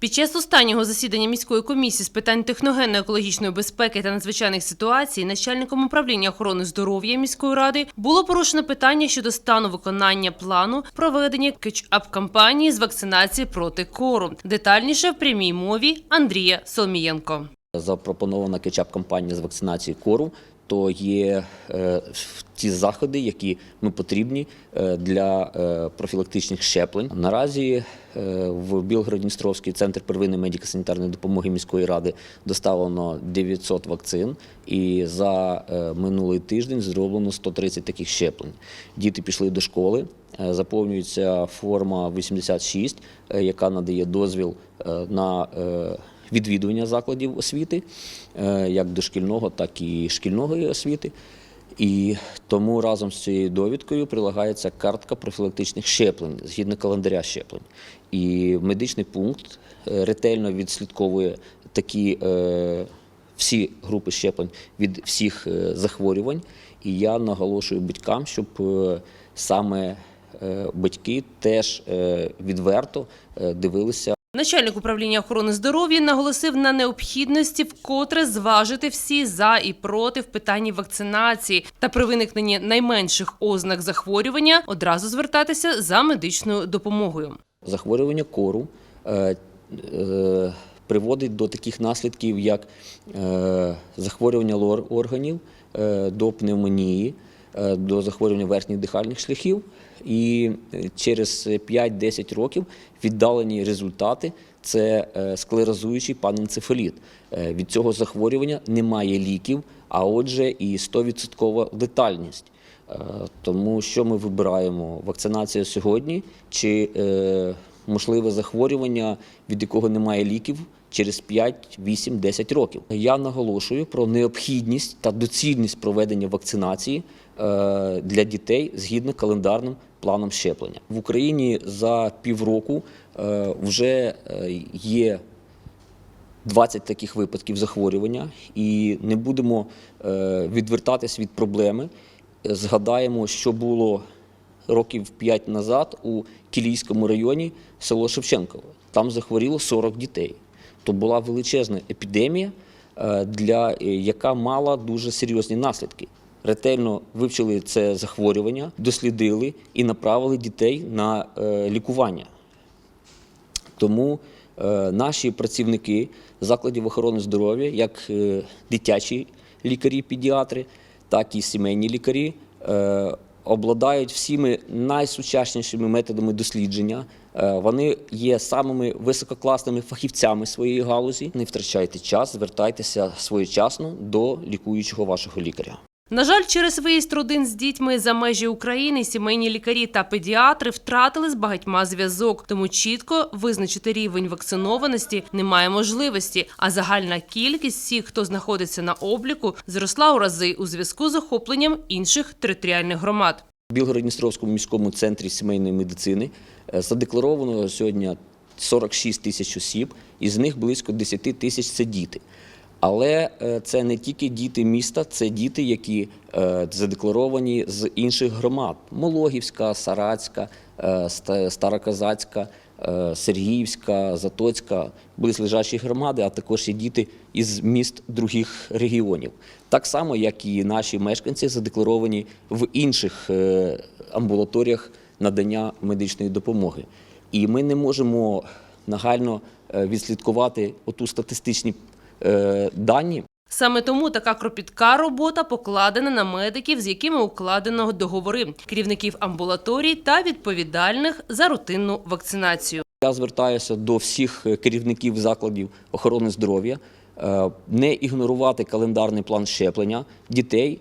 Під час останнього засідання міської комісії з питань техногенно-екологічної безпеки та надзвичайних ситуацій начальником управління охорони здоров'я міської ради було порушено питання щодо стану виконання плану проведення кетч-ап кампанії з вакцинації проти кору. Детальніше в прямій мові Андрія Соломієнко. запропонована кетчап-кампанія з вакцинації кору, то є е, ті заходи, які ми потрібні е, для е, профілактичних щеплень. Наразі в Білгород-Дністровський центр первинної медико-санітарної допомоги міської ради доставлено 900 вакцин, і за минулий тиждень зроблено 130 таких щеплень. Діти пішли до школи. Заповнюється форма 86, е, яка надає дозвіл на відвідування закладів освіти, е, як дошкільного, так і шкільної освіти. І тому разом з цією довідкою прилагається картка профілактичних щеплень згідно календаря щеплень. І медичний пункт е, ретельно відслідковує такі е, всі групи щеплень від всіх е, захворювань. І я наголошую батькам, щоб саме батьки теж відверто дивилися Начальник управління охорони здоров'я наголосив на необхідності вкотре зважити всі за і проти в питанні вакцинації та при виникненні найменших ознак захворювання одразу звертатися за медичною допомогою. захворювання кору е, е, приводить до таких наслідків, як е, захворювання лор органів, е, до пневмонії, до захворювання верхніх дихальних шляхів. І е, через 5-10 років віддалені результати це е, склерозуючий паненцефаліт. Е, Від цього захворювання немає ліків, а отже, і 100% летальність. Е, Тому що ми вибираємо вакцинація сьогодні чи е, можливе захворювання, від якого немає ліків через 5, 8, 10 років. Я наголошую про необхідність та доцільність проведення вакцинації е, для дітей згідно календарним планом щеплення. В Україні за півроку е, вже е, є 20 таких випадків захворювання, і не будемо е, відвертатись від проблеми. Згадаємо, що було років 5 назад у Кілійському районі село Шевченкове. Там захворіло 40 дітей. То була величезна епідемія, е, для, е, яка мала дуже серйозні наслідки. Ретельно вивчили це захворювання, дослідили і направили дітей на е, лікування. Тому е, наші працівники закладів охорони здоров'я, як е, дитячі лікарі-педіатри, так і сімейні лікарі, обладають всіми найсучаснішими методами дослідження. Вони є самими висококласними фахівцями своєї галузі. Не втрачайте час, звертайтеся своєчасно до лікуючого вашого лікаря. На жаль, через виїзд родин з дітьми за межі України сімейні лікарі та педіатри втратили з багатьма зв'язок, тому чітко визначити рівень вакцинованості немає можливості. А загальна кількість всіх, хто знаходиться на обліку, зросла у рази у зв'язку з охопленням інших територіальних громад. В Білгород-Дністровському міському центрі сімейної медицини е, задекларовано сьогодні 46 тисяч осіб, із них близько 10 тисяч це діти. Але е, це не тільки діти міста, це діти, які е, задекларовані з інших громад: Мологівська, Сарацька, е, Ста- Староказацька, Сергіївська, Затоцька, близлежачі громади, а також і діти із міст других регіонів. Так само, як і наші мешканці задекларовані в інших амбулаторіях надання медичної допомоги. І ми не можемо нагально відслідкувати оту статистичні дані. Саме тому така кропітка робота покладена на медиків, з якими укладено договори, керівників амбулаторій та відповідальних за рутинну вакцинацію. Я звертаюся до всіх е, керівників закладів охорони здоров'я е, не ігнорувати календарний план щеплення дітей,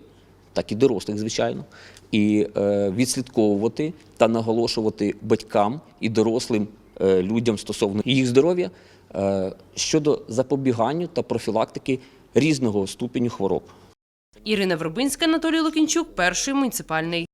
так і дорослих, звичайно, і е, відслідковувати та наголошувати батькам і дорослим е, людям стосовно їх здоров'я е, щодо запобіганню та профілактики різного ступеню хвороб. Ірина Вербинська, Анатолій Лукінчук, перший муніципальний.